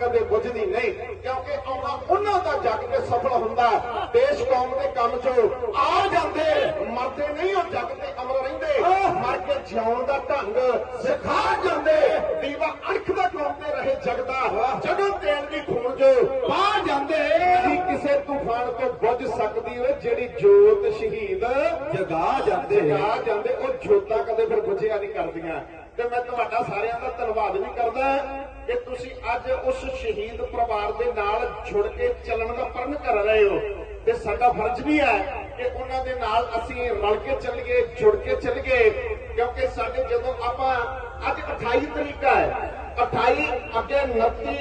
ਕਦੇ ਬੁਝਦੀ ਨਹੀਂ ਕਿਉਂਕਿ ਆਉਣਾ ਉਹਨਾਂ ਦਾ ਜੱਗ ਤੇ ਸਫਲ ਹੁੰਦਾ। ਦੇਸ਼ ਕੌਮ ਦੇ ਕੰਮ 'ਚ ਆ ਜਾਂਦੇ ਮਰਦੇ ਨਹੀਂ ਉਹ ਜੱਗ ਤੇ ਅਮਰ ਰਹਿੰਦੇ। ਮਰ ਕੇ ਜਿਉਣ ਦਾ ਢੰਗ ਸਿਖਾ ਜਾਂਦੇ। ਦੀਵਾ ਅਣਖਦਾ ਕੌਮ ਤੇ ਰਹੇ ਜਗਦਾ ਜਦੋਂ ਤੇਲ ਦੀ ਖੂਨ 'ਚ ਪਾ ਜਾਂਦੇ। ਨਹੀਂ ਕਿਸੇ ਤੂਫਾਨ ਤੋਂ ਬੁੱਝ ਸਕਦੀ ਓਏ ਜਿਹੜੀ ਜੋਤ ਸ਼ਹੀਦ ਜਗਾ ਜਾਂਦੇ। ਜਗਾ ਜਾਂਦੇ ਉਹ ਜੋਤਾਂ ਕਦੇ ਫਿਰ ਬੁਝਿਆ ਨਹੀਂ ਕਰਦੀਆਂ। ਤੇ ਮੈਂ ਤੁਹਾਡਾ ਸਾਰਿਆਂ ਦਾ ਧੰਨਵਾਦ ਵੀ ਕਰਦਾ। ਕਿ ਤੁਸੀਂ ਅੱਜ ਉਸ ਸ਼ਹੀਦ ਪਰਿਵਾਰ ਦੇ ਨਾਲ ਜੁੜ ਕੇ ਚੱਲਣ ਦਾ ਪ੍ਰਣ ਕਰ ਰਹੇ ਹੋ। ਤੇ ਸਾਡਾ ਫਰਜ਼ ਵੀ ਹੈ ਕਿ ਉਹਨਾਂ ਦੇ ਨਾਲ ਅਸੀਂ ਰਲ ਕੇ ਚੱਲੀਏ, ਜੁੜ ਕੇ ਚੱਲੀਏ, ਕਿਉਂਕਿ ਸਾਡੇ ਜਦੋਂ ਆਪਾਂ ਅੱਜ 28 ਤਰੀਕਾ ਹੈ 28 ਅੱਗੇ 29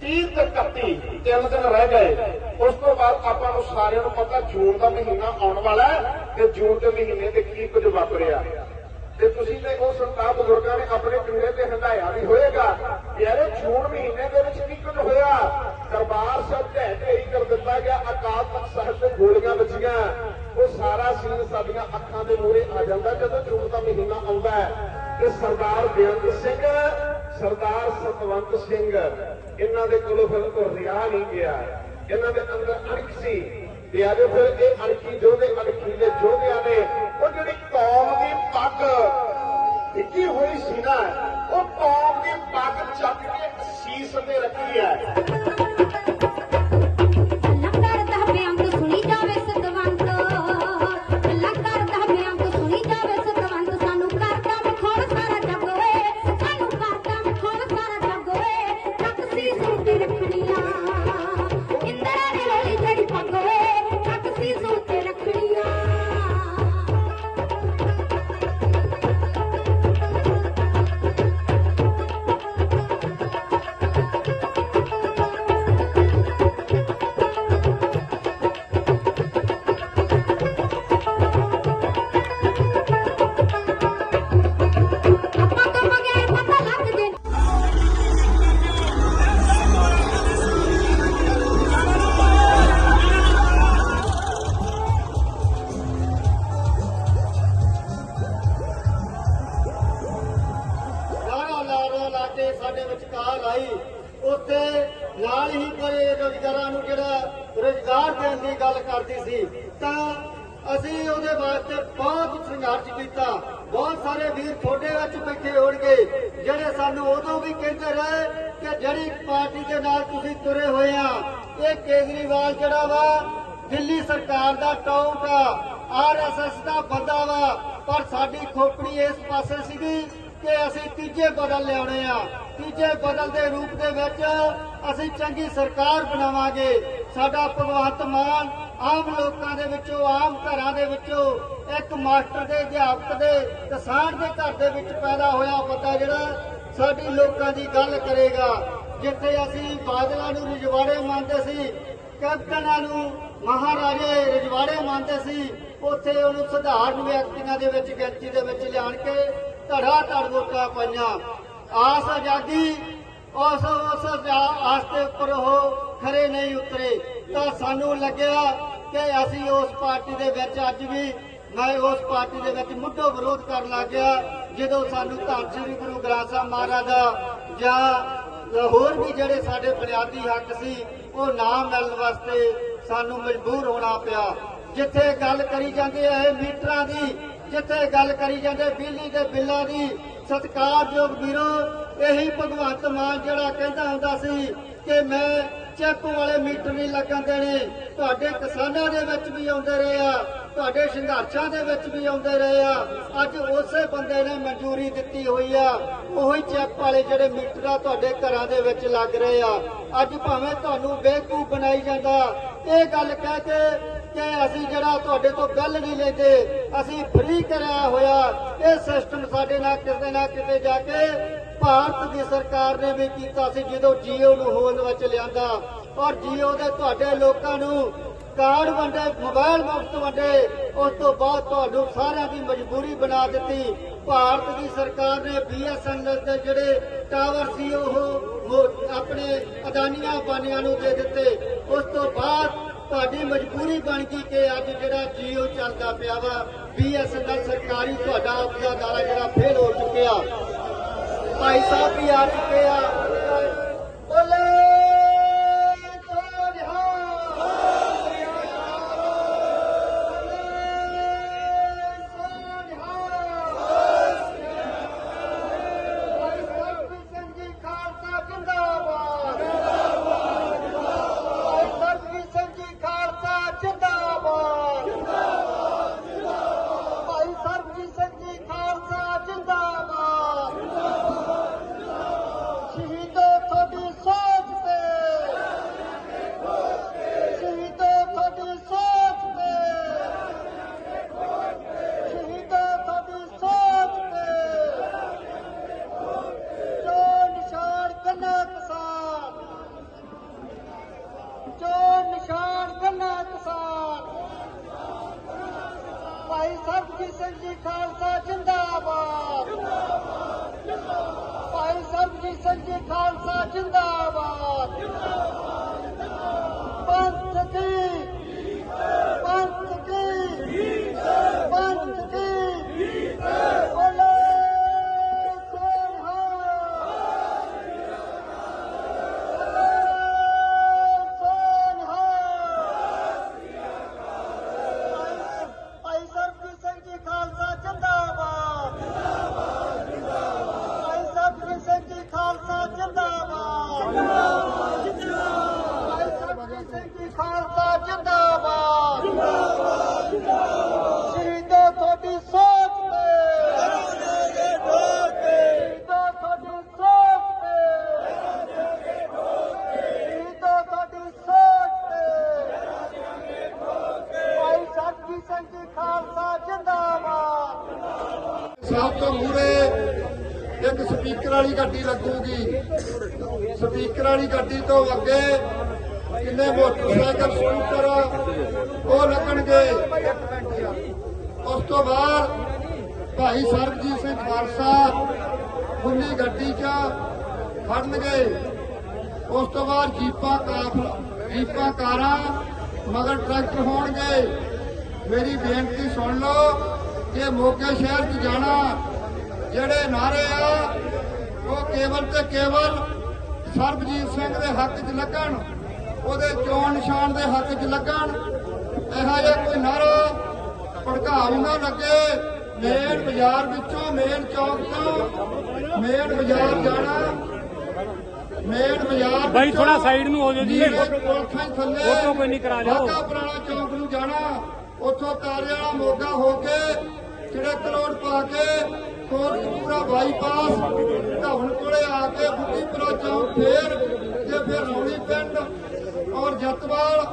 30 ਤੇ 31 ਤਿੰਨ ਦਿਨ ਰਹਿ ਗਏ। ਉਸ ਤੋਂ ਬਾਅਦ ਆਪਾਂ ਨੂੰ ਸਾਰਿਆਂ ਨੂੰ ਪਤਾ ਜੂਨ ਦਾ ਮਹੀਨਾ ਆਉਣ ਵਾਲਾ ਹੈ ਤੇ ਜੂਨ ਦੇ ਮਹੀਨੇ ਤੇ ਕੀ ਕੁਝ ਵਾਪਰਿਆ। ਤੇ ਤੁਸੀਂ ਤੇ ਉਹ ਸੰਤਾਂ ਬਜ਼ੁਰਗਾਂ ਨੇ ਆਪਣੇ ਚੂੜੇ ਤੇ ਹੰਡਾਇਆ ਵੀ ਹੋਏਗਾ। ਯਾਰ ਜੂਨ ਮਹੀਨੇ ਦੇ ਵਿੱਚ ਕੀ ਕੁਝ ਹੋਇਆ? ਦਰਬਾਰ ਸਾਹਿਬ ਢਹਿ ਢੇਰੀ ਕਰ ਦਿੱਤਾ ਗਿਆ। ਅਕਾਲ ਤਖਤ ਸਾਹਿਬ ਤੇ ਗੋਲੀਆਂ ਵੱਜੀਆਂ। ਉਹ ਸਾਰਾ ਸੀਨ ਸਾਡੀਆਂ ਅੱਖਾਂ ਦੇ ਮੂਹਰੇ ਆ ਜਾਂਦਾ ਜਦੋਂ ਜੂਨ ਦਾ ਮਹੀਨਾ ਆਉਂਦਾ ਤੇ ਸਰਦਾਰ ਬੇਅੰਤ ਸਿੰਘ, ਸਰਦਾਰ ਸਤਵੰਤ ਸਿੰਘ, ਇਹਨਾਂ ਦੇ ਕੋਲੋਂ ਫਿਰ ਕੋ ਰਿਆ ਨਹੀਂ ਗਿਆ। ਇਹਨਾਂ ਦੇ ਅੰਦਰ ਅਣਖ ਸੀ। ਤੇ ਆਜੋ ਫਿਰ ਇਹ ਅਣਖੀ ਜੋਧੇ ਅਣਖੀਲੇ ਜੋਧਿਆਂ ਨੇ, ਉਹ ਜਿਹੜੀ ਕੌਮ ਦੀ ਪੱਗ ਟਿੱਕੀ ਹੋਈ ਸੀ ਨਾ, ਉਹ ਕੌਮ ਦੀ ਪੱਗ ਚੱਕ ਕੇ ਸੀਸ ਤੇ ਰੱਖੀ ਹੈ। ਤੀਜੇ ਬਦਲ ਦੇ ਰੂਪ ਦੇ ਵਿੱਚ ਅਸੀਂ ਚੰਗੀ ਸਰਕਾਰ ਬਣਾਵਾਂਗੇ। ਸਾਡਾ ਭਗਵੰਤ ਮਾਨ ਆਮ ਲੋਕਾਂ ਦੇ ਵਿੱਚੋਂ, ਆਮ ਘਰਾਂ ਦੇ ਵਿੱਚੋਂ, ਇੱਕ ਮਾਸਟਰ ਦੇ, ਅਧਿਆਪਕ ਦੇ, ਕਿਸਾਨ ਦੇ ਘਰ ਦੇ ਵਿੱਚ ਪੈਦਾ ਹੋਇਆ ਬੰਦਾ ਜਿਹੜਾ ਸਾਡੀ ਲੋਕਾਂ ਦੀ ਗੱਲ ਕਰੇਗਾ। ਜਿੱਥੇ ਅਸੀਂ ਬਾਦਲਾਂ ਨੂੰ ਰਜਵਾੜੇ ਮੰਨਦੇ ਸੀ, ਕੈਪਟਨਾਂ ਨੂੰ ਮਹਾਰਾਜੇ ਰਜਵਾੜੇ ਮੰਨਦੇ ਸੀ, ਉੱਥੇ ਉਹਨੂੰ ਸਧਾਰਨ ਵਿਅਕਤੀਆਂ ਦੇ ਵਿੱਚ, ਗਿਣਤੀ ਦੇ ਵਿੱਚ ਲਿਆਣ ਕੇ ਧੜਾ ਧੜ ਵੋਟਾਂ ਪਾਈਆਂ। ਆਸ ਆਜ਼ਾਦੀ ਉਸ ਉਸ ਆਸ ਦੇ ਉੱਪਰ ਉਹ ਖਰੇ ਨਹੀਂ ਉਤਰੇ। ਤਾਂ ਸਾਨੂੰ ਲੱਗਿਆ ਕਿ ਅਸੀਂ ਉਸ ਪਾਰਟੀ ਦੇ ਵਿੱਚ ਅੱਜ ਵੀ ਮੈਂ ਉਸ ਪਾਰਟੀ ਦੇ ਵਿੱਚ ਮੁੱਢੋਂ ਵਿਰੋਧ ਕਰਨ ਲੱਗ ਗਿਆ, ਜਦੋਂ ਸਾਨੂੰ ਧੰਨ ਸ੍ਰੀ ਗੁਰੂ ਗ੍ਰੰਥ ਸਾਹਿਬ ਮਹਾਰਾਜ ਦਾ ਜਾਂ ਹੋਰ ਵੀ ਜਿਹੜੇ ਸਾਡੇ ਬੁਨਿਆਦੀ ਹੱਕ ਸੀ, ਉਹ ਨਾ ਮਿਲਣ ਵਾਸਤੇ ਸਾਨੂੰ ਮਜਬੂਰ ਹੋਣਾ ਪਿਆ। ਜਿੱਥੇ ਗੱਲ ਕਰੀ ਜਾਂਦੀ ਹੈ ਇਹ ਮੀਟਰਾਂ ਦੀ, ਜਿੱਥੇ ਗੱਲ ਕਰੀ ਜਾਂਦੇ ਬਿਜਲੀ ਦੇ ਬਿੱਲਾਂ ਦੀ ਸਤਿਕਾਰਯੋਗ ਵੀਰੋ, ਇਹੀ ਭਗਵੰਤ ਮਾਨ ਜਿਹੜਾ ਕਹਿੰਦਾ ਹੁੰਦਾ ਸੀ ਕਿ ਮੈਂ ਚੈੱਕ ਵਾਲੇ ਮੀਟਰ ਨਹੀਂ ਲੱਗਣ ਦੇਣੇ। ਤੁਹਾਡੇ ਕਿਸਾਨਾਂ ਦੇ ਵਿੱਚ ਵੀ ਆਉਂਦੇ ਰਹੇ ਆ, ਤੁਹਾਡੇ ਸੰਘਰਸ਼ਾਂ ਦੇ ਵਿੱਚ ਵੀ ਆਉਂਦੇ ਰਹੇ ਆ। ਅੱਜ ਉਸੇ ਬੰਦੇ ਨੇ ਮਨਜ਼ੂਰੀ ਦਿੱਤੀ ਹੋਈ ਆ। ਉਹੀ ਚੈੱਕ ਵਾਲੇ ਜਿਹੜੇ ਮੀਟਰ ਆ ਤੁਹਾਡੇ ਘਰਾਂ ਦੇ ਵਿੱਚ ਲੱਗ ਰਹੇ ਆ। ਅੱਜ ਭਾਵੇਂ ਤੁਹਾਨੂੰ ਬੇਵਕੂਫ ਬਣਾਈ ਜਾਂਦਾ। ਇਹ ਗੱਲ ਕਹਿ ਕੇ ਕਿ ਅਸੀਂ ਜਿਹੜਾ ਤੁਹਾਡੇ ਤੋਂ ਗੱਲ ਨਹੀਂ ਲੈਂਦੇ, ਅਸੀਂ ਫ੍ਰੀ ਕਰਿਆ ਹੋਇਆ। ਇਹ ਸਿਸਟਮ ਸਾਡੇ ਨਾਲ ਕਿਤੇ ਨਾ ਕਿਤੇ ਜਾ ਕੇ ਭਾਰਤ ਦੀ ਸਰਕਾਰ ਨੇ ਵੀ ਕੀਤਾ ਸੀ, ਜਦੋਂ ਜੀਓ ਨੂੰ ਹੋਂਦ ਵਿੱਚ ਲਿਆਂਦਾ। ਔਰ ਜੀਓ ਦੇ ਤੁਹਾਡੇ ਲੋਕਾਂ ਨੂੰ ਕਾਰਡ ਵੰਡੇ ਮੋਬਾਈਲ ਮੁਫਤ ਵੰਡੇ, ਉਸ ਤੋਂ ਬਾਅਦ ਤੁਹਾਨੂੰ ਸਾਰਿਆਂ ਦੀ ਮਜਬੂਰੀ ਬਣਾ ਦਿੱਤੀ। ਭਾਰਤ ਦੀ ਸਰਕਾਰ ਨੇ ਬੀਐਸਐਨਐਲ ਦੇ ਜਿਹੜੇ ਟਾਵਰ ਸੀ, ਉਹ ਆਪਣੇ ਅਦਾਨੀਆਂ ਬਾਨੀਆਂ ਨੂੰ ਦੇ ਦਿੱਤੇ। ਉਸ ਤੋਂ ਬਾਅਦ ਤੁਹਾਡੀ ਮਜਬੂਰੀ ਬਣ ਗਈ ਕਿ ਅੱਜ ਜਿਹੜਾ ਜੀਓ ਚੱਲਦਾ ਪਿਆ ਵਾ, ਬੀਐਸਐਨਐਲ ਸਰਕਾਰੀ ਤੁਹਾਡਾ ਆਪਦਾ ਦਾਰਾ ਜਿਹੜਾ ਫੇਲ ਹੋ ਚੁੱਕਿਆ। ਭਾਈ ਸਾਹਿਬ ਵੀ ਆ ਚੁੱਕੇ ਆ। ਭਾਈ ਸਰਬਜੀਤ ਖਾਲਸਾ ਜਿੰਦਾਬਾਦ। ਪੰਥ ਕੀ ਪੰਥ ਕੀ ਪੰਥ ਕੀ ਬੋਲੇ ਸੋਨਹਾ ਭਾਈ ਸਰਬਜੀਤ ਸਿੰਘ ਜੀ ਖਾਲਸਾ ਜਿੰਦਾਬਾਦ ਭਾਈ ਸਰਬਜੀਤ ਸਿੰਘ ਜੀ ਖਾਲਸਾ ਜਿੰਦਾਬਾਦ ਭਾਈ ਸਰਬਜੀਤ ਸਿੰਘ ਜੀ ਖਾਲਸਾ ਜਿੰਦਾਬਾਦ ਸ਼ਹੀਦੋ ਤੁਹਾਡੀ ਸੋਚ ਤੇ ਸ਼ਹੀਦੋ ਤੁਹਾਡੀ ਸੋਚ ਤੇ ਸ਼ਹੀਦੋ ਤੁਹਾਡੀ ਸੋਚ ਤੇ ਭਾਈ ਸਰਬਜੀਤ ਸਿੰਘ ਜੀ ਖਾਲਸਾ ਜਿੰਦਾਬਾਦ ਸਭ ਤੋਂ ਮੂਰੇ ਇੱਕ ਸਪੀਕਰ ਵਾਲੀ ਗੱਡੀ ਲੱਗੂਗੀ ਸਪੀਕਰ ਵਾਲੀ ਗੱਡੀ ਤੋਂ ਅੱਗੇ ਕਿੰਨੇ ਮੋਟਰਸਾਈਕਲ ਸਕੂਟਰ ਉਹ ਲੱਗਣਗੇ। ਉਸ ਤੋਂ ਬਾਅਦ ਭਾਈ ਸਰਬਜੀਤ ਸਿੰਘ ਖਾਲਸਾ ਖੁੱਲੀ ਗੱਡੀ 'ਚ ਫੜਨਗੇ ਉਸ ਤੋਂ ਬਾਅਦ ਜੀਪਾਂ ਕਾਫਲਾ ਜੀਪਾਂ ਕਾਰਾਂ ਮਗਰ ਟਰੈਕਟਰ ਹੋਣਗੇ। ਮੇਰੀ ਬੇਨਤੀ ਸੁਣ ਲਓ ਕਿ ਮੋਗੇ ਸ਼ਹਿਰ 'ਚ ਜਾਣਾ, ਜਿਹੜੇ ਨਾਰੇ ਆ, ਉਹ ਕੇਵਲ ਤੇ ਕੇਵਲ ਸਰਬਜੀਤ ਸਿੰਘ ਦੇ ਹੱਕ 'ਚ ਲੱਗਣ ਉਹਦੇ ਚੋਣ ਨਿਸ਼ਾਨ ਦੇ ਹੱਕ 'ਚ ਲੱਗਣ ਇਹੋ ਜਿਹਾ ਕੋਈ ਨਾਰਾ ਭੜਕਾਊ ਨਾ ਲੱਗੇ ਮੇਨ ਬਾਜ਼ਾਰ ਵਿੱਚੋਂ ਮੇਨ ਚੌਕ ਤੋਂ ਮੇਨ ਬਾਜ਼ਾਰ ਜਾਣਾ ਮੇਨ ਬਾਜ਼ਾਰ ਬਾਈ ਥੋੜਾ ਸਾਈਡ ਨੂੰ ਹੋ ਜਾਓ ਜੀ। ਤੋਂ ਕੋਈ ਨਹੀਂ ਕਰਾ ਜਾਓ। ਵਾਹਗਾ ਪੁਰਾਣਾ ਚੌਕ ਨੂੰ ਜਾਣਾ ਉੱਥੋਂ ਤਾਰੇ ਵਾਲਾ ਮੋਗਾ ਹੋ ਕੇ ਚਿੜਕ ਰੋਡ ਪਾ ਕੇ ਕੋਟਕਪੂਰਾ ਬਾਈਪਾਸ ਧਵਨ ਕੋਲੇ ਆ ਕੇ ਬੁੱਢੀਪੁਰਾ ਚੌਕ ਫੇਰ ਤੇ ਫਿਰ ਰੌਣੀ ਪਿੰਡ ਔਰ ਜਤਵਾਲ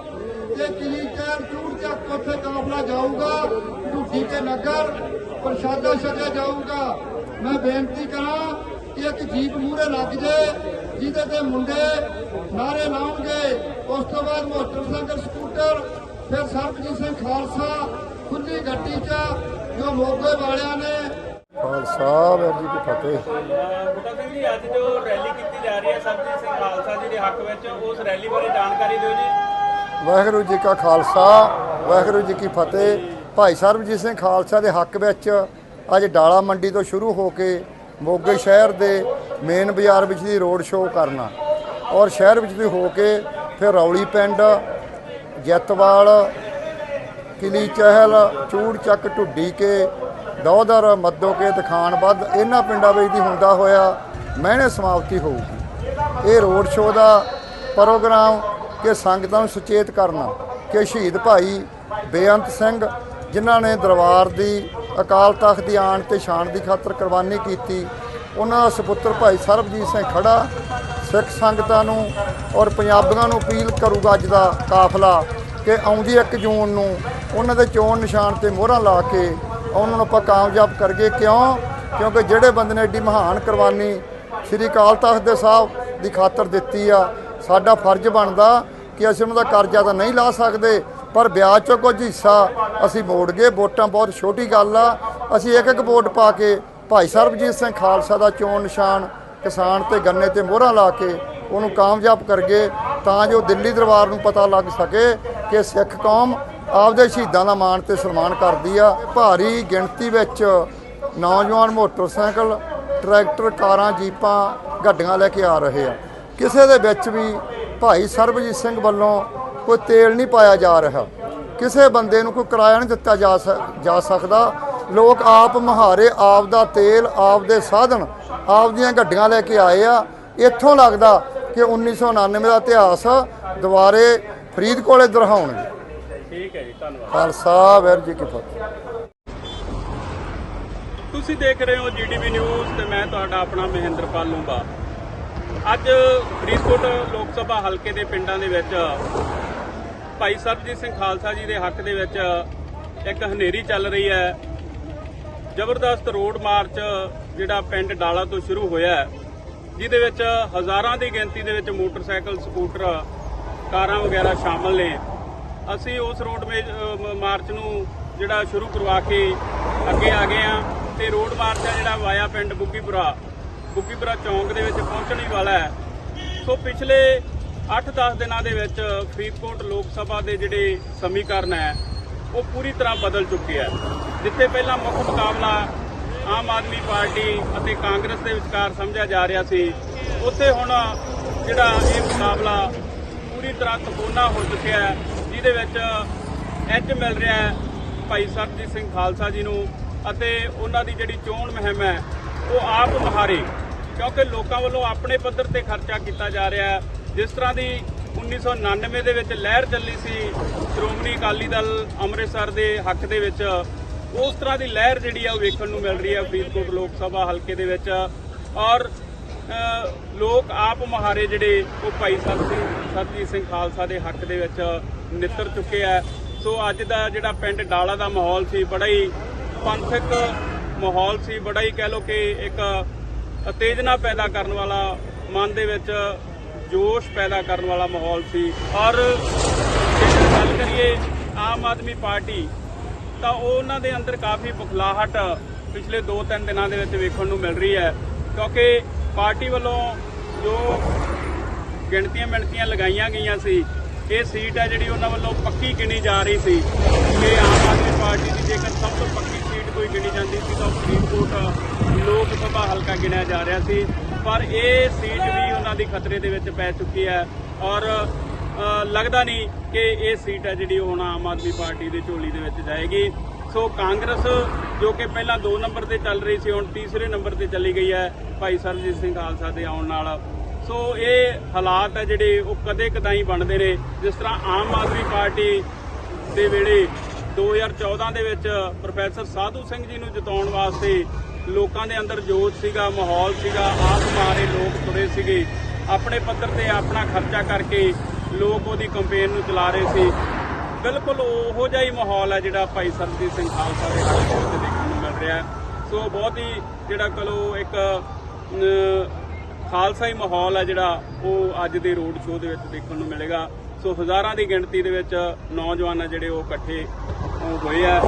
ਤੇ ਕਿਲੀ ਚੈਰ ਚੂੜ ਚੱਕ ਉੱਥੇ ਕਾਫਲਾ ਜਾਊਗਾ ਝੂਠੀ ਕੇ ਨਗਰ, ਪ੍ਰਸ਼ਾਦਾ ਛਕਿਆ ਜਾਊਗਾ। ਮੈਂ ਬੇਨਤੀ ਕਰਾਂ ਕਿ ਇੱਕ ਜੀਪ ਮੂਹਰੇ ਲੱਗ ਜੇ, ਜਿਹਦੇ ਤੇ ਮੁੰਡੇ ਨਾਰੇ ਲਾਉਣਗੇ। ਉਸ ਤੋਂ ਬਾਅਦ ਮੋਟਰਸਾਈਕਲ ਸਕੂਟਰ, ਫਿਰ ਸਰਬਜੀਤ ਸਿੰਘ ਖਾਲਸਾ ਖੁੱਲੀ ਗੱਡੀ 'ਚ ਜੋ ਮੋਗੇ ਵਾਲਿਆਂ ਨੇ ਖਾਲਸਾ ਵਾਹਿਗੁਰੂ ਜੀ ਕੀ ਫਤਿਹ। ਬੁੱਢਾ ਸਿੰਘ ਜੀ ਅੱਜ ਜੋ ਰੈਲੀ ਕੀਤੀ ਜਾ ਰਹੀ ਹੈ ਸਰਬਜੀਤ ਸਿੰਘ ਖਾਲਸਾ ਜੀ ਦੇ ਹੱਕ ਵਿੱਚ ਉਸ ਰੈਲੀ ਬਾਰੇ ਜਾਣਕਾਰੀ ਦਿਓ ਜੀ। ਵਾਹਿਗੁਰੂ ਜੀ ਕਾ ਖਾਲਸਾ ਵਾਹਿਗੁਰੂ ਜੀ ਕੀ ਫਤਿਹ। ਭਾਈ ਸਰਬਜੀਤ ਸਿੰਘ ਖਾਲਸਾ ਦੇ ਹੱਕ ਵਿੱਚ ਅੱਜ ਡਾਲਾ ਮੰਡੀ ਤੋਂ ਸ਼ੁਰੂ ਹੋ ਕੇ ਮੋਗੇ ਸ਼ਹਿਰ ਦੇ ਮੇਨ ਬਾਜ਼ਾਰ ਵਿੱਚ ਦੀ ਰੋਡ ਸ਼ੋਅ ਕਰਨਾ। ਔਰ ਸ਼ਹਿਰ ਵਿੱਚ ਦੀ ਹੋ ਕੇ ਫਿਰ ਰੌਲੀ ਪਿੰਡ ਜੈਤਵਾਲ ਕਿਲੀ ਚਹਿਲ ਚੂੜ ਚੱਕ ਢੁੱਡੀ ਕੇ ਦੌਦਰ ਮੱਦੋ ਕੇ ਤਖਾਨ ਵੱਧ ਇਹਨਾਂ ਪਿੰਡਾਂ ਵਿੱਚ ਦੀ ਹੁੰਦਾ ਹੋਇਆ ਮਹਿਣੇ ਸਮਾਪਤੀ ਹੋਊਗੀ। ਇਹ ਰੋਡ ਸ਼ੋਅ ਦਾ ਪ੍ਰੋਗਰਾਮ ਕਿ ਸੰਗਤਾਂ ਨੂੰ ਸੁਚੇਤ ਕਰਨਾ, ਕਿ ਸ਼ਹੀਦ ਭਾਈ ਬੇਅੰਤ ਸਿੰਘ, ਜਿਨ੍ਹਾਂ ਨੇ ਦਰਬਾਰ ਦੀ ਅਕਾਲ ਤਖਤ ਦੀ ਆਣ ਤੇ ਸ਼ਾਨ ਦੀ ਖਾਤਰ ਕੁਰਬਾਨੀ ਕੀਤੀ, ਉਹਨਾਂ ਦਾ ਸੁਪੁੱਤਰ ਭਾਈ ਸਰਬਜੀਤ ਸਿੰਘ ਖੜਾ ਸਿੱਖ ਸੰਗਤਾਂ ਨੂੰ ਔਰ ਪੰਜਾਬੀਆਂ ਨੂੰ ਅਪੀਲ ਕਰੂਗਾ ਅੱਜ ਦਾ ਕਾਫਲਾ ਕਿ ਆਉਂਦੀ 1 ਜੂਨ ਨੂੰ ਉਹਨਾਂ ਦੇ ਚੋਣ ਨਿਸ਼ਾਨ ਤੇ ਮੋਹਰਾਂ ਲਾ ਕੇ ਉਹਨਾਂ ਨੂੰ ਆਪਾਂ ਕਾਮਯਾਬ ਕਰਗੇ ਕਿਉਂ? ਕਿਉਂਕਿ ਜਿਹੜੇ ਬੰਦੇ ਨੇ ਏਡੀ ਮਹਾਨ ਕੁਰਬਾਨੀ ਸ੍ਰੀ ਅਕਾਲ ਤਖਤ ਦੇ ਸਾਹਿਬ ਦੀ ਖਾਤਰ ਦਿੱਤੀ ਆ, ਸਾਡਾ ਫਰਜ਼ ਬਣਦਾ ਕਿ ਅਸੀਂ ਉਹਨਾਂ ਦਾ ਕਰਜ਼ਾ ਤਾਂ ਨਹੀਂ ਲਾ ਸਕਦੇ, ਪਰ ਵਿਆਜ ਚੋਂ ਕੁਝ ਹਿੱਸਾ ਅਸੀਂ ਮੋੜ ਗਏ। ਵੋਟਾਂ ਬਹੁਤ ਛੋਟੀ ਗੱਲ ਆ। ਅਸੀਂ ਇੱਕ ਇੱਕ ਵੋਟ ਪਾ ਕੇ ਭਾਈ ਸਰਬਜੀਤ ਸਿੰਘ ਖਾਲਸਾ ਦਾ ਚੋਣ ਨਿਸ਼ਾਨ ਕਿਸਾਨ ਤੇ ਗੰਨੇ ਤੇ ਮੋਹਰਾਂ ਲਾ ਕੇ ਉਹਨੂੰ ਕਾਮਯਾਬ ਕਰਗੇ ਤਾਂ ਜੋ ਦਿੱਲੀ ਦਰਬਾਰ ਨੂੰ ਪਤਾ ਲੱਗ ਸਕੇ ਕਿ ਸਿੱਖ ਕੌਮ ਆਪਦੇ ਸ਼ਹੀਦਾਂ ਦਾ ਮਾਣ ਤੇ ਸਨਮਾਨ ਕਰਦੀ ਆ। ਭਾਰੀ ਗਿਣਤੀ ਵਿੱਚ ਨੌਜਵਾਨ ਮੋਟਰਸਾਈਕਲ, ਟਰੈਕਟਰ, ਕਾਰਾਂ, ਜੀਪਾਂ, ਗੱਡੀਆਂ ਲੈ ਕੇ ਆ ਰਹੇ ਆ। ਕਿਸੇ ਦੇ ਵਿੱਚ ਵੀ ਭਾਈ ਸਰਬਜੀਤ ਸਿੰਘ ਵੱਲੋਂ ਕੋਈ ਤੇਲ ਨਹੀਂ ਪਾਇਆ ਜਾ ਰਿਹਾ। ਕਿਸੇ ਬੰਦੇ ਨੂੰ ਕੋਈ ਕਿਰਾਇਆ ਨਹੀਂ ਦਿੱਤਾ ਜਾ ਸਕ- ਜਾ ਸਕਦਾ। ਲੋਕ ਆਪ ਮਹਾਰੇ ਆਪ ਦਾ ਤੇਲ ਆਪ ਦੇ ਸਾਧਨ ਆਪ ਦੀਆਂ ਗੱਡੀਆਂ ਲੈ ਕੇ ਆਏ ਆ। ਇੱਥੋਂ ਲੱਗਦਾ ਕਿ 1999 ਦਾ ਇਤਿਹਾਸ ਦੁਬਾਰੇ ਫਰੀਦ ਕੋਲੇ ਦੁਹਰਾਉਣਗੇ ਠੀਕ ਹੈ ਜੀ ਧੰਨਵਾਦ। ਖਾਲਸਾ ਵਾਹਿਗੁਰੂ ਜੀ ਕੀ ਫਤਿਹ। ਤੁਸੀਂ ਦੇਖ ਰਹੇ ਹੋ ਜੀਡੀਪੀ ਨਿਊਜ਼ ਤੇ ਮੈਂ ਤੁਹਾਡਾ ਆਪਣਾ ਮਹਿੰਦਰਪਾਲ ਲੂੰਬਾ ਅੱਜ ਫਰੀਦਕੋਟ ਲੋਕ ਸਭਾ ਹਲਕੇ ਦੇ ਪਿੰਡਾਂ ਦੇ ਵਿੱਚ ਭਾਈ ਸਰਬਜੀਤ ਸਿੰਘ ਖਾਲਸਾ ਜੀ ਦੇ ਹੱਕ ਦੇ ਵਿੱਚ ਇੱਕ ਹਨੇਰੀ ਚੱਲ ਰਹੀ ਹੈ। ਜ਼ਬਰਦਸਤ ਰੋਡ ਮਾਰਚ ਜਿਹੜਾ ਪਿੰਡ ਡਾਲਾ ਤੋਂ ਸ਼ੁਰੂ ਹੋਇਆ ਜਿਹਦੇ ਵਿੱਚ ਹਜ਼ਾਰਾਂ ਦੀ ਗਿਣਤੀ ਦੇ ਵਿੱਚ ਮੋਟਰਸਾਈਕਲ ਸਕੂਟਰ ਕਾਰਾਂ ਵਗੈਰਾ ਸ਼ਾਮਲ ਨੇ। ਅਸੀਂ ਉਸ ਰੋਡ ਮੇ- ਮਾਰਚ ਨੂੰ ਜਿਹੜਾ ਸ਼ੁਰੂ ਕਰਵਾ ਕੇ ਅੱਗੇ ਆ ਗਏ ਆ ਤੇ ਰੋਡ ਮਾਰਚ ਆ ਜਿਹੜਾ ਵਾਇਆ ਪਿੰਡ ਬੁੱਗੀਪੁਰਾ। ਬੁੱਗੀਪੁਰਾ ਚੌਂਕ ਦੇ ਵਿੱਚ ਪਹੁੰਚਣ ਹੀ ਵਾਲਾ ਹੈ। ਸੋ ਪਿਛਲੇ 8-10 ਦਿਨਾਂ ਦੇ ਵਿੱਚ ਫਰੀਦਕੋਟ ਲੋਕ ਸਭਾ ਦੇ ਜਿਹੜੇ ਸਮੀਕਰਨ ਹੈ, ਉਹ ਪੂਰੀ ਤਰ੍ਹਾਂ ਬਦਲ ਚੁੱਕੇ ਹੈ। ਜਿੱਥੇ ਪਹਿਲਾਂ ਮੁੱਖ ਮੁਕਾਬਲਾ ਆਮ ਆਦਮੀ ਪਾਰਟੀ ਅਤੇ ਕਾਂਗਰਸ ਦੇ ਵਿਚਕਾਰ ਸਮਝਿਆ ਜਾ ਰਿਹਾ ਸੀ, ਉੱਥੇ ਹੁਣ ਜਿਹੜਾ ਇਹ ਮੁਕਾਬਲਾ ਪੂਰੀ ਤਰ੍ਹਾਂ ਤਕੋਨਾ ਹੋ ਚੁੱਕਿਆ ਹੈ। ਜਿਹਦੇ ਵਿੱਚ ਐਚ ਮਿਲ ਰਿਹਾ ਭਾਈ ਸਰਜੀਤ ਸਿੰਘ ਖਾਲਸਾ ਜੀ ਨੂੰ ਅਤੇ ਉਹਨਾਂ ਦੀ ਜਿਹੜੀ ਚੋਣ ਮੁਹਿੰਮ ਹੈ, ਉਹ ਆਪ ਮੁਹਾਰੇ, ਕਿਉਂਕਿ ਲੋਕਾਂ ਵੱਲੋਂ ਆਪਣੇ ਪੱਧਰ ਤੇ ਖਰਚਾ ਕੀਤਾ ਜਾ ਰਿਹਾ ਹੈ। ਜਿਸ ਤਰ੍ਹਾਂ ਦੀ 1999 ਦੇ ਵਿੱਚ ਲਹਿਰ ਚੱਲੀ ਸੀ, ਸ਼੍ਰੋਮਣੀ ਅਕਾਲੀ ਦਲ ਅੰਮ੍ਰਿਤਸਰ ਦੇ ਹੱਕ ਦੇ ਵਿੱਚ, ਉਸ ਤਰ੍ਹਾਂ ਦੀ ਲਹਿਰ ਜਿਹੜੀ ਆ ਉਹ ਵੇਖਣ ਨੂੰ ਮਿਲ ਰਹੀ ਹੈ ਫਰੀਦਕੋਟ ਲੋਕ ਸਭਾ ਹਲਕੇ ਦੇ ਵਿੱਚ। ਔਰ ਲੋਕ ਆਪ ਮੁਹਾਰੇ ਜਿਹੜੇ ਉਹ ਭਾਈ ਸਤ ਸਿੰਘ ਸਤਜੀਤ ਸਿੰਘ ਖਾਲਸਾ ਦੇ ਹੱਕ ਦੇ ਵਿੱਚ ਨਿੱਤਰ ਚੁੱਕਿਆ ਸੋ ਅੱਜ ਦਾ ਜਿਹੜਾ ਪਿੰਡ ਡਾਲਾ ਦਾ ਮਾਹੌਲ ਸੀ, ਬੜਾ ਹੀ ਪੰਥਕ ਮਾਹੌਲ ਸੀ, ਬੜਾ ਹੀ ਕਹਿ ਲੋ ਕਿ ਇੱਕ ਉਤੇਜਨਾ ਪੈਦਾ ਕਰਨ ਵਾਲਾ, ਮਨ ਦੇ ਵਿੱਚ ਜੋਸ਼ ਪੈਦਾ ਕਰਨ ਵਾਲਾ ਮਾਹੌਲ ਸੀ। ਔਰ ਜੇਕਰ ਗੱਲ ਕਰੀਏ ਆਮ ਆਦਮੀ ਪਾਰਟੀ, ਤਾਂ ਉਹਨਾਂ ਦੇ ਅੰਦਰ ਕਾਫੀ ਬਖਲਾਹਟ ਪਿਛਲੇ 2-3 ਦਿਨਾਂ ਦੇ ਵਿੱਚ ਵੇਖਣ ਨੂੰ ਮਿਲ ਰਹੀ ਹੈ। ਕਿਉਂਕਿ ਪਾਰਟੀ ਵੱਲੋਂ ਜੋ ਗਿਣਤੀਆਂ ਮਿਣਤੀਆਂ ਲਗਾਈਆਂ ਗਈਆਂ ਸੀ ਇਹ ਸੀਟ ਹੈ ਜਿਹੜੀ ਉਹਨਾਂ ਵੱਲੋਂ ਪੱਕੀ ਗਿਣੀ ਜਾ ਰਹੀ ਸੀ ਕਿ ਆਮ ਆਦਮੀ ਪਾਰਟੀ ਦੀ ਜੇਕਰ ਸਭ ਤੋਂ ਪੱਕੀ ਸੀਟ ਕੋਈ ਗਿਣੀ ਜਾਂਦੀ ਸੀ ਤਾਂ ਫਰੀਦਕੋਟ ਲੋਕ ਸਭਾ ਹਲਕਾ ਗਿਣਿਆ ਜਾ ਰਿਹਾ ਸੀ। ਪਰ ਇਹ ਸੀਟ ਵੀ ਉਹਨਾਂ ਦੀ ਖਤਰੇ ਦੇ ਵਿੱਚ ਪੈ ਚੁੱਕੀ ਹੈ ਔਰ ਲੱਗਦਾ ਨਹੀਂ ਕਿ ਇਹ ਸੀਟ ਹੈ ਜਿਹੜੀ ਹੁਣ ਆਮ ਆਦਮੀ ਪਾਰਟੀ ਦੇ ਝੋਲੀ ਦੇ ਵਿੱਚ ਜਾਏਗੀ। ਸੋ ਕਾਂਗਰਸ, ਜੋ ਕਿ ਪਹਿਲਾਂ 2 ਨੰਬਰ ਤੇ ਚੱਲ ਰਹੀ ਸੀ, ਹੁਣ ਤੀਸਰੇ ਨੰਬਰ ਤੇ ਚੱਲੀ ਗਈ ਹੈ। ਭਾਈ ਸਰਜੀਤ ਸਿੰਘ ਖਾਲਸਾ ਦੇ ਆਉਣ ਨਾਲ ਸੋ ਇਹ ਹਾਲਾਤ ਹੈ ਜਿਹੜੇ ਉਹ ਕਦੇ ਕਦਾਈ ਬਣਦੇ ਨੇ। ਜਿਸ ਤਰ੍ਹਾਂ ਆਮ ਆਦਮੀ ਪਾਰਟੀ ਦੇ ਵੇਲੇ 2014 ਦੇ ਵਿੱਚ ਪ੍ਰੋਫੈਸਰ ਸਾਧੂ ਸਿੰਘ ਜੀ ਨੂੰ ਜਿਤਾਉਣ ਵਾਸਤੇ ਲੋਕਾਂ ਦੇ ਅੰਦਰ ਜੋਸ਼ ਸੀਗਾ, ਮਾਹੌਲ ਸੀਗਾ ਆਪ ਮਾਰੇ ਲੋਕ ਤੁਰੇ ਸੀਗੇ। ਆਪਣੇ ਪੱਧਰ ਤੇ ਆਪਣਾ ਖਰਚਾ ਕਰਕੇ ਲੋਕ ਉਹਦੀ ਕੰਪੇਨ ਨੂੰ ਚਲਾ ਰਹੇ ਸੀ। ਬਿਲਕੁਲ ਉਹੋ ਜਿਹਾ ਹੀ ਮਾਹੌਲ ਹੈ ਜਿਹੜਾ ਭਾਈ ਸਰਜੀਤ ਸਿੰਘ ਖਾਲਸਾ ਦੇ ਹੱਕ ਦੇ ਦੇਖਣ ਨੂੰ ਮਿਲ ਰਿਹਾ। ਸੋ ਬਹੁਤ ਹੀ ਜਿਹੜਾ ਕਲੋ ਇੱਕ ਅਮ, ਖਾਲਸਾ ਹੀ ਮਾਹੌਲ ਹੈ ਜਿਹੜਾ ਉਹ ਅੱਜ ਦੇ ਰੋਡ ਸ਼ੋਅ ਦੇ ਵਿੱਚ ਦੇਖਣ ਨੂੰ ਮਿਲੇਗਾ। ਸੋ ਹਜ਼ਾਰਾਂ ਦੀ ਗਿਣਤੀ ਦੇ ਵਿੱਚ ਨੌਜਵਾਨ ਆ ਜਿਹੜੇ ਉਹ ਇਕੱਠੇ ਅਹ, ਹੋਏ ਆ।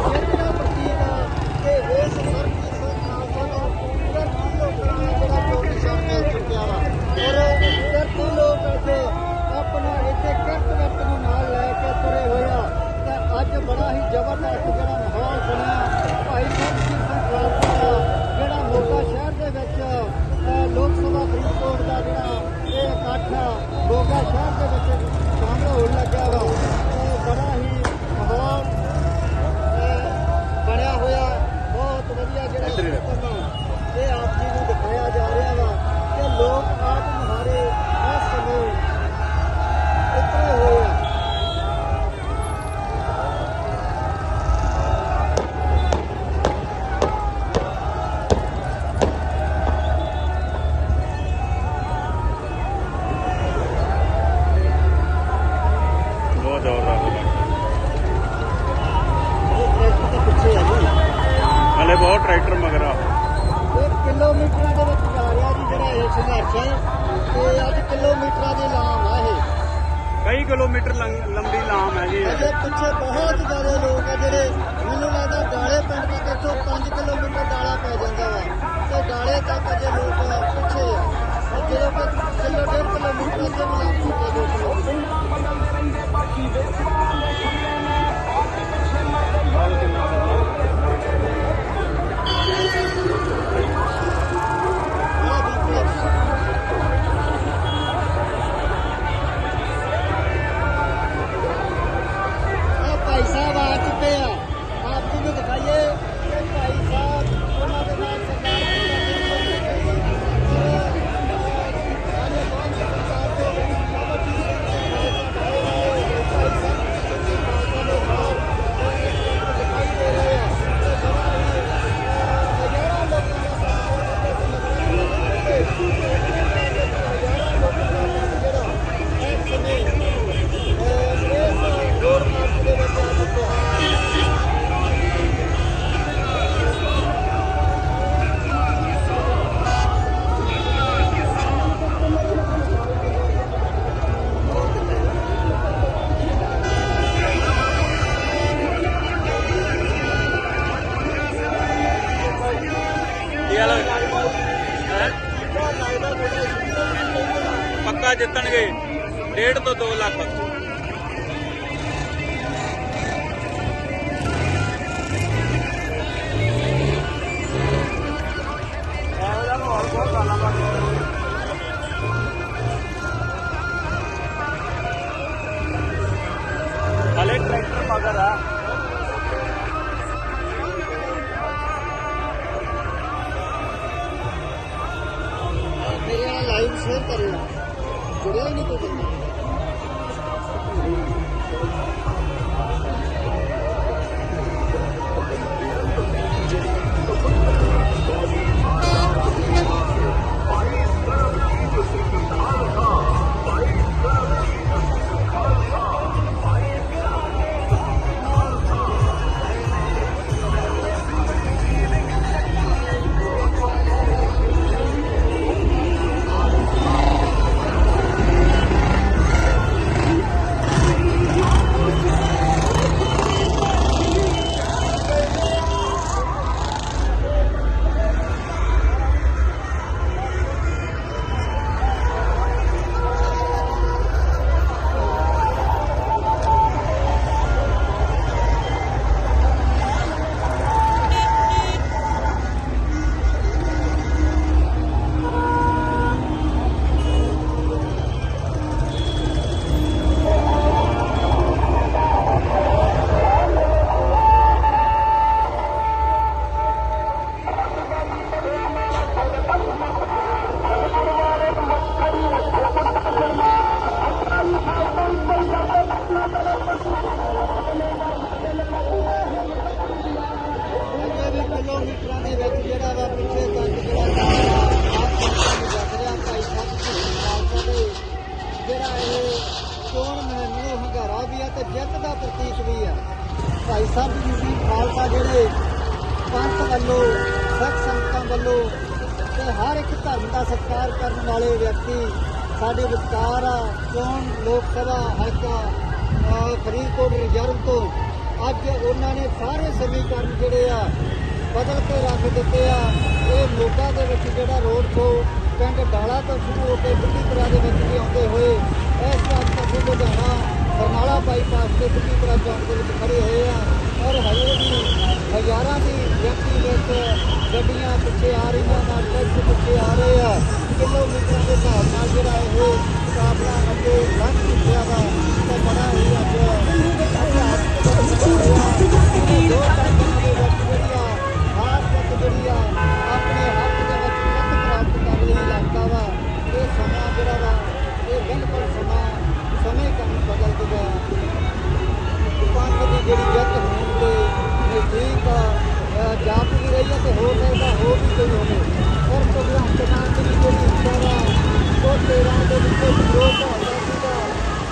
ਸ਼ੇਅਰ ਕਰਿਓ ਜੁੜਿਆ ਹੀ ਨਹੀਂ ਕੋਈ ਬੰਦਾ ਭਾਈ ਸਾਹਿਬ ਜੀ ਦੀ ਖਾਲਸਾ ਜਿਹੜੇ ਪੰਥ ਵੱਲੋਂ, ਸਿੱਖ ਸੰਗਤਾਂ ਵੱਲੋਂ ਤੇ ਹਰ ਇੱਕ ਧਰਮ ਦਾ ਸਤਿਕਾਰ ਕਰਨ ਵਾਲੇ ਵਿਅਕਤੀ ਸਾਡੇ ਵਿਚਕਾਰ ਆ ਚੋਣ ਲੋਕ ਸਭਾ ਹਲਕਾ ਅਹ ਫਰੀਦਕੋਟ ਰਿਜ਼ਰਵ ਤੋਂ, ਅੱਜ ਉਹਨਾਂ ਨੇ ਸਾਰੇ ਸਮੀਕਰਨ ਜਿਹੜੇ ਆ ਬਦਲ ਕੇ ਰੱਖ ਦਿੱਤੇ ਆ। ਇਹ ਮੋਗਾ ਦੇ ਵਿੱਚ ਜਿਹੜਾ ਰੋਡ ਸ਼ੋ ਪਿੰਡ ਡਾਲਾ ਤੋਂ ਸ਼ੁਰੂ ਹੋ ਕੇ ਬੁੱਢੀਪੁਰਾ ਦੇ ਵਿੱਚ ਵੀ ਆਉਂਦੇ ਹੋਏ, ਇਸ ਵਕਤ ਅਸੀਂ ਲੁਧਿਆਣਾ ਬਰਨਾਲਾ ਬਾਈਪਾਸ ਤੇ ਬੁੱਢੀਪੁਰਾ ਚੌਂਕ ਦੇ ਵਿੱਚ ਖੜੇ ਹੋਏ ਆ ਔਰ ਹਜੇ ਵੀ ਹਜ਼ਾਰਾਂ ਦੀ ਗਿਣਤੀ ਵਿੱਚ ਗੱਡੀਆਂ ਪਿੱਛੇ ਆ ਰਹੀਆਂ ਨਾਲ ਟੈਕਸੀ ਪਿੱਛੇ ਆ ਰਹੇ ਆ। ਕਿਲੋਮੀਟਰਾਂ ਦੇ ਹਿਸਾਬ ਨਾਲ ਜਿਹੜਾ ਇਹ ਮੁਕਾਬਲਾ ਅੱਗੇ ਲੰਘ ਚੁੱਕਿਆ ਵਾ, ਤਾਂ ਬੜਾ ਹੀ ਅੱਜ ਦੋ ਟਾਈਮਾਂ ਦੇ ਵਿੱਚ ਜਿਹੜੀ ਆ ਖਾਸ ਤੱਕ ਜਿਹੜੀ ਆ ਆਪਣੇ ਹੱਥ ਦੇ ਵਿੱਚ ਜਿੱਤ ਕਰ ਲਈ ਲੱਗਦਾ ਵਾ, ਇਹ ਸਮਾਂ ਜਿਹੜਾ ਵਾ ਸਮੇਂ ਕੰਮ ਬਦਲ ਚੁੱਕਾ ਪੰਥ ਦੀ ਜਿਹੜੀ ਜਿੱਤ ਹੋਣ ਦੇ ਨਜ਼ਦੀਕ ਅ, ਜਾਪ ਵੀ ਰਹੀ ਹੈ ਤੇ ਹੋ ਸਕਦਾ ਹੋ ਵੀ ਕੋਈ ਹੋਵੇ ਔਰ ਭਗਵੰਤ ਮਾਨ ਦੀ ਜਿਹੜੀ ਇੱਛਾ ਵਾ ਉਹ 13 ਦੇ ਵਿੱਚ ਵਿਰੋਧ ਹੋਇਆ ਸੀਗਾ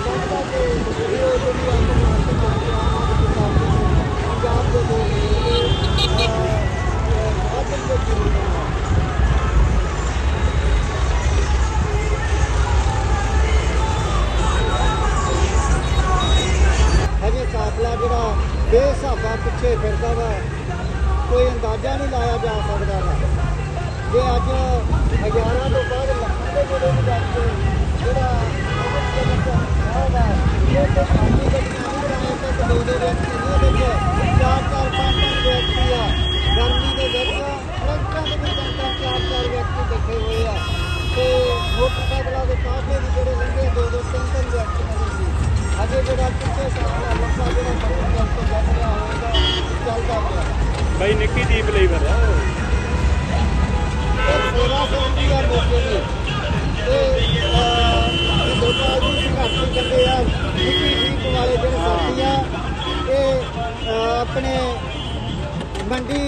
ਲੱਗਦਾ ਕਿ ਇਹ ਜਿਹੜੀ ਆ ਭਗਵੰਤ ਮਾਨ ਦੀ ਫਿਰਦਾ ਵਾ ਕੋਈ ਅੰਦਾਜ਼ਾ ਨਹੀਂ ਲਾਇਆ ਜਾ ਸਕਦਾ ਵਾ। ਜੇ ਅੱਜ ਨਿੱਕੀ ਜੀਪ ਵਾਲੇ ਜਿਹੜੇ ਸਾਥੀ ਆ ਇਹ ਆਪਣੇ ਮੰਡੀ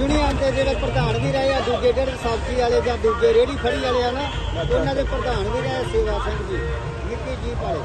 ਯੂਨੀਅਨ ਦੇ ਜਿਹੜੇ ਪ੍ਰਧਾਨ ਵੀ ਰਹੇ ਆ, ਦੂਜੇ ਜਿਹੜੇ ਸਬਜ਼ੀ ਵਾਲੇ ਜਾਂ ਦੂਜੇ ਰੇੜੀ ਫੜੀ ਵਾਲੇ ਆ ਨਾ, ਉਹਨਾਂ ਦੇ ਪ੍ਰਧਾਨ ਵੀ ਰਹੇ ਸੇਵਾ ਸਿੰਘ ਜੀ। ਨਿੱਕੀ ਜੀਪ ਵਾਲੇ